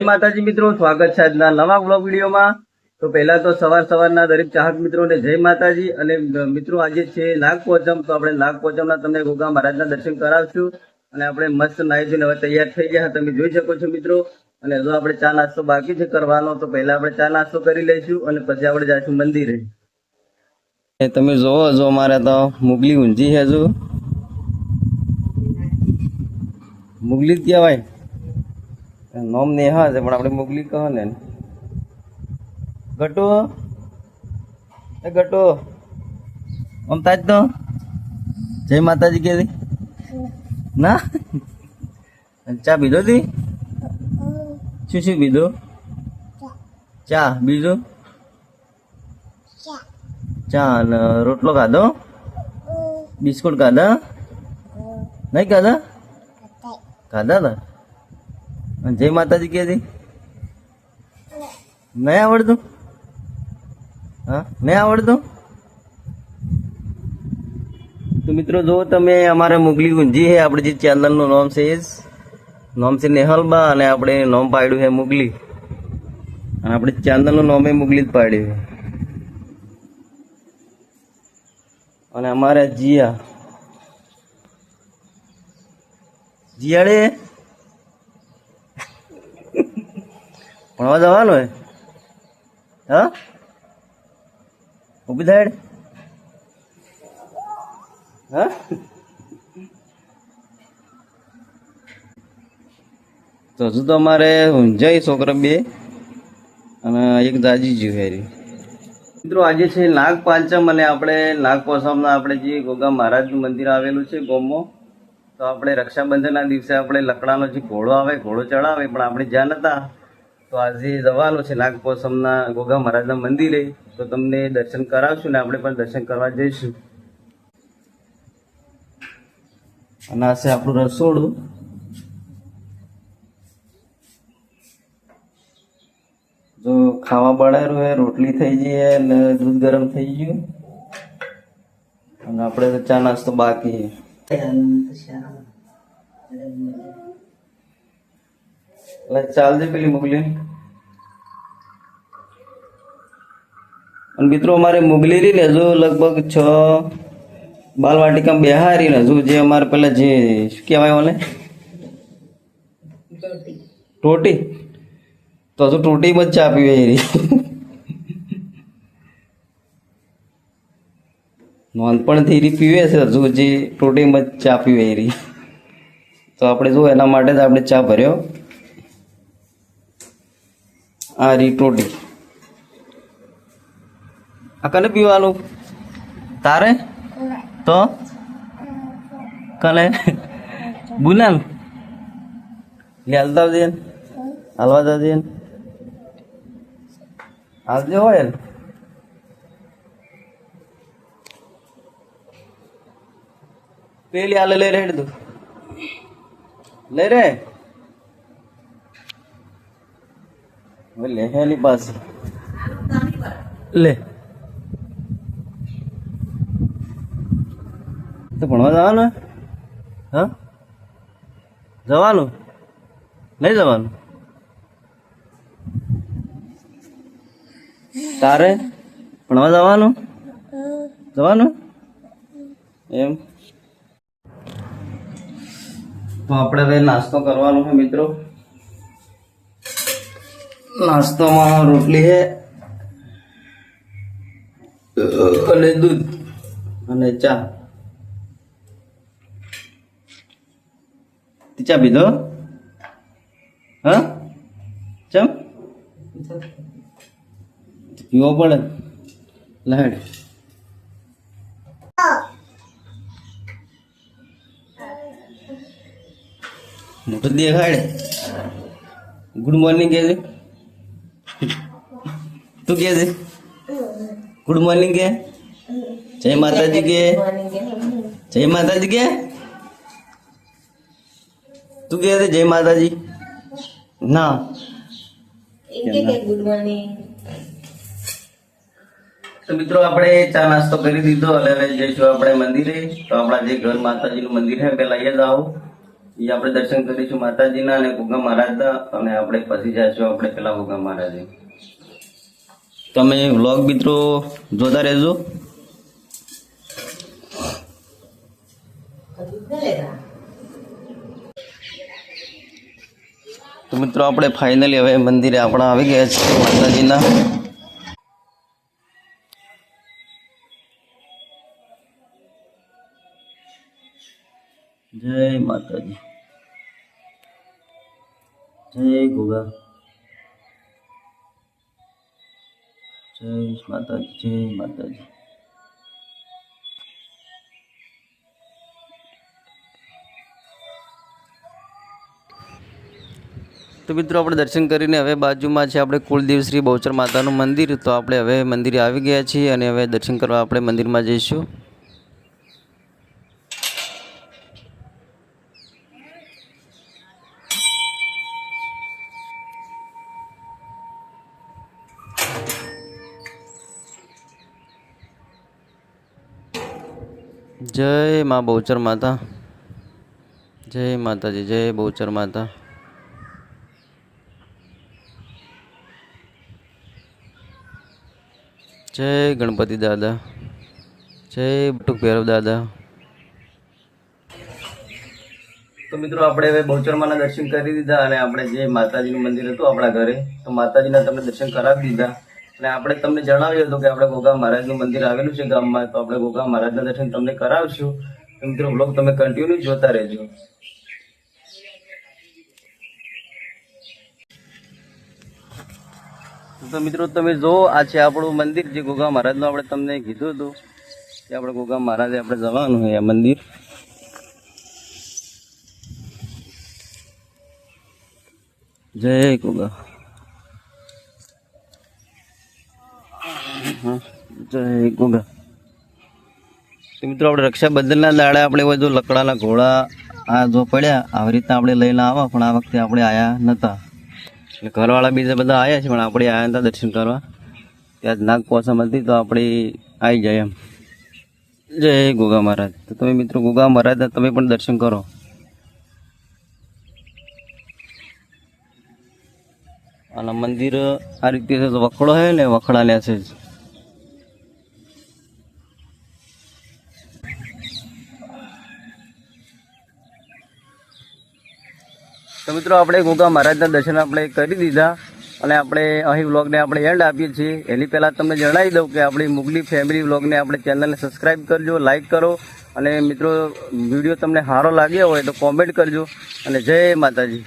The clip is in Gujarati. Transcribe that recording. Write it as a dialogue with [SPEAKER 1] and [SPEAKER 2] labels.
[SPEAKER 1] માતાજી મિત્રો, સ્વાગત છે આજના નવા બ્લોગ વિડીયોમાં. તો પહેલા તો સવાર સવારના દરેક ચાહક મિત્રોને જય માતાજી અને મિત્રો આજે છે નાગપોચમ તો આપણે નાગપોચમના તમને ગોગા મહારાજના દર્શન કરાવશું અને આપણે મસ્ત નાહી ધોઈને હવે તૈયાર થઈ ગયા. તમે જોઈ શકો છો મિત્રો. અને જો આપણે ચા નાસ્તો બાકી છે કરવાનો, તો પહેલા આપણે ચા નાસ્તો કરી લઈશું અને પછી આપણે જઈશું મંદિરે. તમે જોવો, જો અમારે તો મુગલી ઊંઝી છે હજુ મુગલી જ કહેવાય. નોમ નેહા છે, પણ આપણે મોગલી કહો ને ગટો એ ગટો આમ તાજ તો. જય માતાજી કે ના? ચા પીધો તી? શું શું પીધો? ચા. બીજું? ચા અને રોટલો ખાધો? બિસ્કુટ ખાધા? નહીં ખાધા? ખાધા તા? અને જય માતાજી કે નહીં આવડતું? હા? નહીં આવડતું? તો મિત્રો જો તમે, અમારે મુગલી ગુંજી છે, આપણે જે ચેનલનું નામ છે એ જ. નામ છે નેહલબા અને આપણે નામ પાડ્યું છે મુગલી. અને આપણે ચેનલનું નામ એ મુગલી જ પાડ્યું છે. અને અમારે જીયા. જીયાડે ભણવા જવાનું હે હા? ઊભી થાય હા? તો હજુ તો અમારે ઊંઝાઈ છોકરા બે અને એક જાજી જીવેરી મિત્રો, આજે છે નાગ પાંચમ અને આપણે નાગ પાંચમના આપણે જે ગોગા મહારાજનું મંદિર આવેલું છે ગોમમાં, તો આપણે રક્ષાબંધનના દિવસે આપણે લકડાનો જે ઘોડો આવે, ઘોડો ચડાવે, પણ આપણે જ્યાં નતા તો આજે જવાનું છે નાગપોસમના ગોગા મહારાજના મંદિરે. તો તમને દર્શન કરાવશું ને આપણે પણ દર્શન કરવા જઈશું. અને આ છે આપણું રસોડું. જો ખાવા બળાયું હોય, રોટલી થઈ ગઈ અને દૂધ ગરમ થઈ ગયું. અને આપણે ચા નાસ્તો બાકી એટલે ચાલજે પેલી મોગલી અને મિત્રો અમારે મોગલી રહી ને હજુ લગભગ છ બાલવાટિકા બેહારી ને હજુ જે અમારે પેલા જે શું કહેવાય ઓને ટોટી તો હજુ ટોટી જ ચા પીવે એ નાનપણથી રી પીવે છે હજુ જે ટોટીમાં જ ચા પીવે રહી તો આપણે જો એના માટે જ આપણે ચા ભર્યો આ રી ટોટી આ કને પીવાનું તારે તો કને બુલાલ લે હાલતા આવજે હાલવા જજે હાલજે હોય ને પેલી હાલે લઈ રેડ તું હવે લે હેલી પાસે. લે. તો ભણવા જવાનું? હા? જવાનું? નહીં જવાનું? તારે? ભણવા જવાનું? જવાનું? એમ. તો આપણે હવે નાસ્તો કરવાનો છે મિત્રો. નાસ્તામાં રોટલી છે, અને દૂધ અને ચા. ચા પીધો? હા? ચમ? પીવો પડે. લહેડ મોટું દેખાડે ગુડ મોર્નિંગ કે તું કે છે? ગુડ મોર્નિંગ કે? જય માતાજી કે? જય માતાજી કે? તું કે છે જય માતાજી? ના.
[SPEAKER 2] ગુડ મોર્નિંગ
[SPEAKER 1] તો મિત્રો આપણે ચા નાસ્તો કરી દીધો અને હવે જઈશું આપણે મંદિરે. તો આપણા જે ઘર માતાજીનું મંદિર છે પેલા અહીંયા જ આવો. આપણે દર્શન કરીશું માતાજીના અને ગુગા મહારાજના અને આપણે પછી જઈશું આપણે પેલા ગુગા મહારાજે. તમે વ્લોગ મિત્રો જોતા રહેજો. તો મિત્રો આપણે ફાઇનલી હવે મંદિરે આપણા આવી ગયા છીએ માતાજીના. જય માતાજી. જય ગોગા. જય માતાજી જય માતાજી. તો મિત્રો, આપણે દર્શન કરીને હવે બાજુમાં છે આપણે કુલદેવ શ્રી બહુચર માતાનું મંદિર. તો આપણે હવે મંદિરે આવી ગયા છીએ અને હવે દર્શન કરવા આપણે મંદિરમાં જઈશું. જય મા બહુચર માતા. જય માતાજી, જય બહુચર માતા. જય ગણપતિ દાદા, જય બટુક ભૈરવ દાદા. તો મિત્રો, આપણે હવે બહુચરમાના દર્શન કરી દીધા અને આપણે જે માતાજીનું મંદિર હતું આપણા ઘરે, તો માતાજીના તમને દર્શન કરાવી દીધા. અને આપણે તમને જણાવ્યું હતું કે આપણે ગોગા મહારાજનું મંદિર આવેલું છે ગામમાં, તો આપણે ગોગા મહારાજના દર્શન તમને કરાવશું. મિત્રો બ્લોગ તમે કન્ટિન્યુ જોતા રહેજો. તો મિત્રો, તમે જો આ છે આપણું મંદિર જે ગોગા મહારાજનું આપણે તમને કીધું હતું કે આપણે ગોગા મહારાજે આપણે જવાનું છે આ મંદિર. જય ગોગા ગોગા તો મિત્રો, આપણે રક્ષાબંધનના દાડે આપણે બધું લકડાના ઘોડા આ જો પડ્યા, આવી રીતના આપણે લઈને આવા, પણ આ વખતે આપણે આવ્યા નહોતા એટલે ઘરવાળા બીજા બધા આવ્યા છે, પણ આપણે આવ્યા હતા દર્શન કરવા. ત્યાં નાગ પોસમ હતી, તો આપણે આવી જાય એમ. જય ગોગા મહારાજ. તો તમે મિત્રો, ગોગા મહારાજના તમે પણ દર્શન કરો. અને મંદિર આ રીતે વખડો છે ને વખડા લે છે મિત્રો, આપણે ગોગા મહારાજના દર્શન આપણે કરી દીધા અને આપણે અહીં વ્લોગને આપણે એન્ડ આપીએ છીએ. એની પહેલાં તમને જણાવી દઉં કે આપણી મુગલી ફેમિલી વ્લોગને આપણે ચેનલને સબસ્ક્રાઈબ કરજો, લાઇક કરો અને મિત્રો, વીડિયો તમને સારો લાગ્યો હોય તો કોમેન્ટ કરજો. અને જય માતાજી.